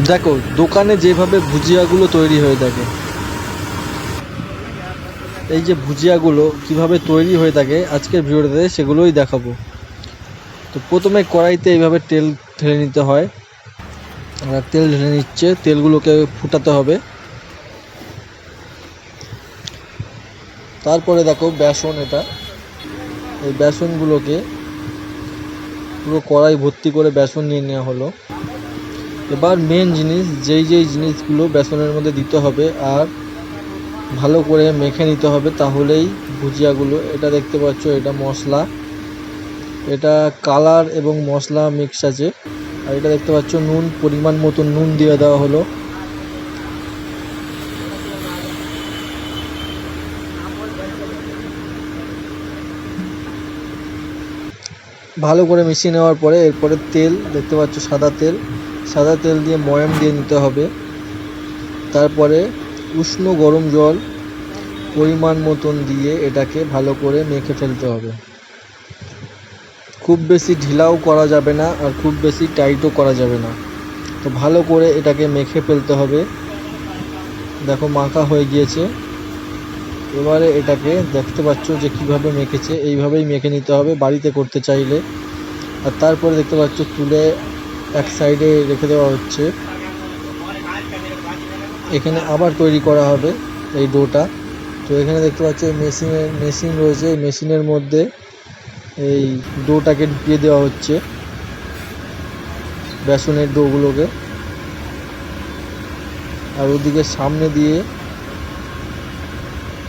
দেখো, দোকানে যেভাবে ভুজিয়াগুলো তৈরি হয়ে থাকে, এই যে ভুজিয়াগুলো কীভাবে তৈরি হয়ে থাকে, আজকের ভিডিওটাতে সেগুলোই দেখাবো। তো প্রথমে কড়াইতে এইভাবে তেল ঢেলে নিতে হয়। আর তেল ঢেলে নিচ্ছে, তেলগুলোকে ফুটাতে হবে। তারপরে দেখো বেসন এটা। এই বেসনগুলোকে পুরো কড়াই ভর্তি করে বেসন নিয়ে নেওয়া হলো। এবার মেন জিনিস, যেই যেই জিনিসগুলো বেসনের মধ্যে দিতে হবে আর ভালো করে মেখে নিতে হবে তাহলেই ভুজিয়াগুলো, এটা দেখতে পাচ্ছ এটা মশলা, এটা কালার এবং মশলা মিক্স আছে, আর এটা দেখতে পাচ্ছ নুন, পরিমাণ মতো নুন দিয়ে দেওয়া হলো। ভালো করে মিশিয়ে নেওয়ার পরে এরপরে তেল, দেখতে পাচ্ছ সাদা তেল। সাদা তেল দিয়ে ময়াম দিয়ে নিতে হবে। তারপরে উষ্ণ গরম জল পরিমাণ মতন দিয়ে এটাকে ভালো করে মেখে ফেলতে হবে। খুব বেশি ঢিলাও করা যাবে না আর খুব বেশি টাইটও করা যাবে না। তো ভালো করে এটাকে মেখে ফেলতে হবে। দেখো মাখা হয়ে গিয়েছে। এবারে এটাকে দেখতে পাচ্ছ যে কীভাবে মেখেছে। এইভাবেই মেখে নিতে হবে বাড়িতে করতে চাইলে। আর তারপরে দেখতে পাচ্ছ তুলে এক সাইডে রেখে দেওয়া হচ্ছে। এখানে আবার তৈরি করা হবে এই ডোটা। তো এখানে দেখতে পাচ্ছ মেশিনের মেশিন রয়েছে। এই মেশিনের মধ্যে এই ডোটাকে ঢুকিয়ে দেওয়া হচ্ছে বেসনের ডোগুলোকে। আর ওদিকে সামনে দিয়ে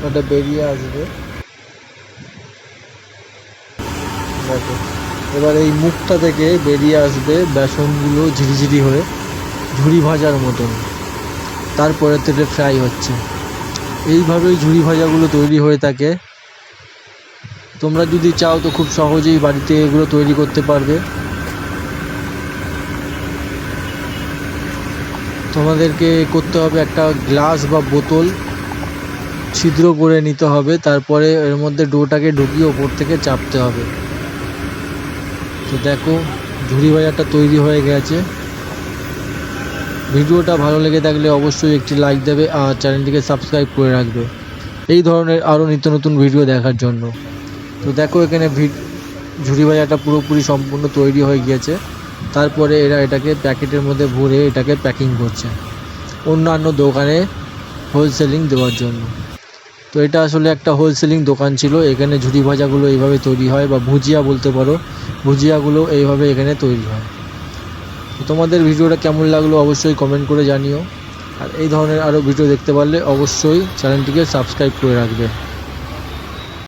ওটা বেরিয়ে আসবে। দেখো। এবার এই মুখটা থেকে বেরিয়ে আসবে বেসনগুলো ঝিরিঝিরি হয়ে ঝুড়ি ভাজার মতন। তারপরে তেলে ফ্রাই হচ্ছে। এইভাবেই ঝুড়ি ভাজাগুলো তৈরি হয়ে থাকে। তোমরা যদি চাও তো খুব সহজেই বাড়িতে এগুলো তৈরি করতে পারবে। তোমাদেরকে করতে হবে একটা গ্লাস বা বোতল ছিদ্র করে নিতে হবে। তারপরে এর মধ্যে ডোটাকে ঢুকিয়ে ওপর থেকে চাপতে হবে। তো দেখো, ঝুড়ি ভাজাটা তৈরি হয়ে গেছে। ভিডিওটা ভালো লেগে থাকলে অবশ্যই একটি লাইক দেবে আর চ্যানেলটিকে সাবস্ক্রাইব করে রাখবে। এই ধরনের আরও নিত্য নতুন ভিডিও দেখার জন্য। তো দেখো, এখানে ঝুড়ি ভাজাটা পুরোপুরি সম্পূর্ণ তৈরি হয়ে গিয়েছে। তারপরে এরা এটাকে প্যাকেটের মধ্যে ভরে এটাকে প্যাকিং করছে। অন্যান্য দোকানে হোলসেলিং দেওয়ার জন্য। তো এটা আসলে একটা হোলসেলিং দোকান ছিল। এখানে ঝুড়ি ভাজাগুলো এইভাবে তৈরি হয় বা ভুজিয়া বলতে পারো। ভুজিয়াগুলো এইভাবে এখানে তৈরি হয়। তো তোমাদের ভিডিওটা কেমন লাগল অবশ্যই কমেন্ট করে জানিও। আর এই ধরনের আরও ভিডিও দেখতে পারলে অবশ্যই চ্যানেলটিকে সাবস্ক্রাইব করে রাখবে।